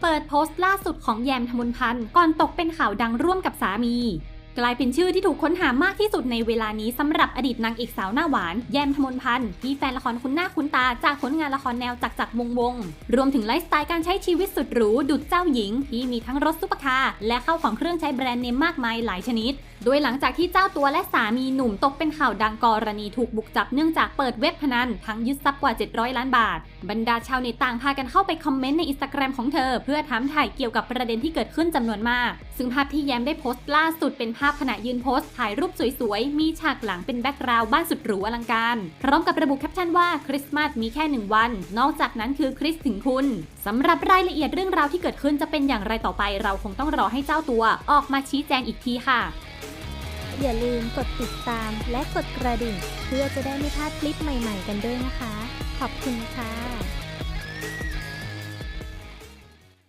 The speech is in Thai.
เปิดโพสต์ล่าสุดของแยมธมุนพันธ์ก่อนตกเป็นข่าวดังร่วมกับสามี กลายเป็นชื่อที่ถูกค้นหามากที่สุดในเวลานี้สำหรับอดีตนางเอกสาวหน้าหวาน แยมธมนพันธ์ที่แฟนละครคุ้นหน้าคุ้นตาจากผลงานละครแนวจักจักรวงวง รวมถึงไลฟ์สไตล์การใช้ชีวิตสุดหรูดุจเจ้าหญิง ที่มีทั้งรถซุปเปอร์คาร์และเข้าของเครื่องใช้แบรนด์เนมมากมายหลายชนิด โดยหลังจากที่เจ้าตัวและสามีหนุ่มตกเป็นข่าวดังกรณีถูกบุกจับเนื่องจากเปิดเว็บพนันทั้งยึดทรัพย์กว่า 700 ล้านบาท บรรดาชาวเน็ตต่างพากันเข้าไปคอมเมนต์ในอินสตาแกรมของเธอ เพื่อถามถ่ายเกี่ยวกับประเด็นที่เกิดขึ้นจำนวนมาก ซึ่งภาพที่แย้มได้โพสต์ล่าสุดเป็นภาพขณะยืนโพสต์ถ่ายรูปสวยๆ มีฉากหลังเป็นแบ็กกราวด์บ้านสุดหรูอลังการ พร้อมกับระบุแคปชั่นว่าคริสต์มาสมีแค่หนึ่งวัน นอกจากนั้นคือคริสถึงคุณสำหรับรายละเอียดเรื่องราวที่เกิดขึ้นจะเป็นอย่างไรต่อไป เราคงต้องรอให้เจ้าตัว ออกมาชี้แจงอีกทีค่ะ อย่าลืมกดติดตามและกดกระดิ่ง เพื่อจะได้ไม่พลาดคลิปใหม่ๆ กันด้วยนะคะ ขอบคุณค่ะ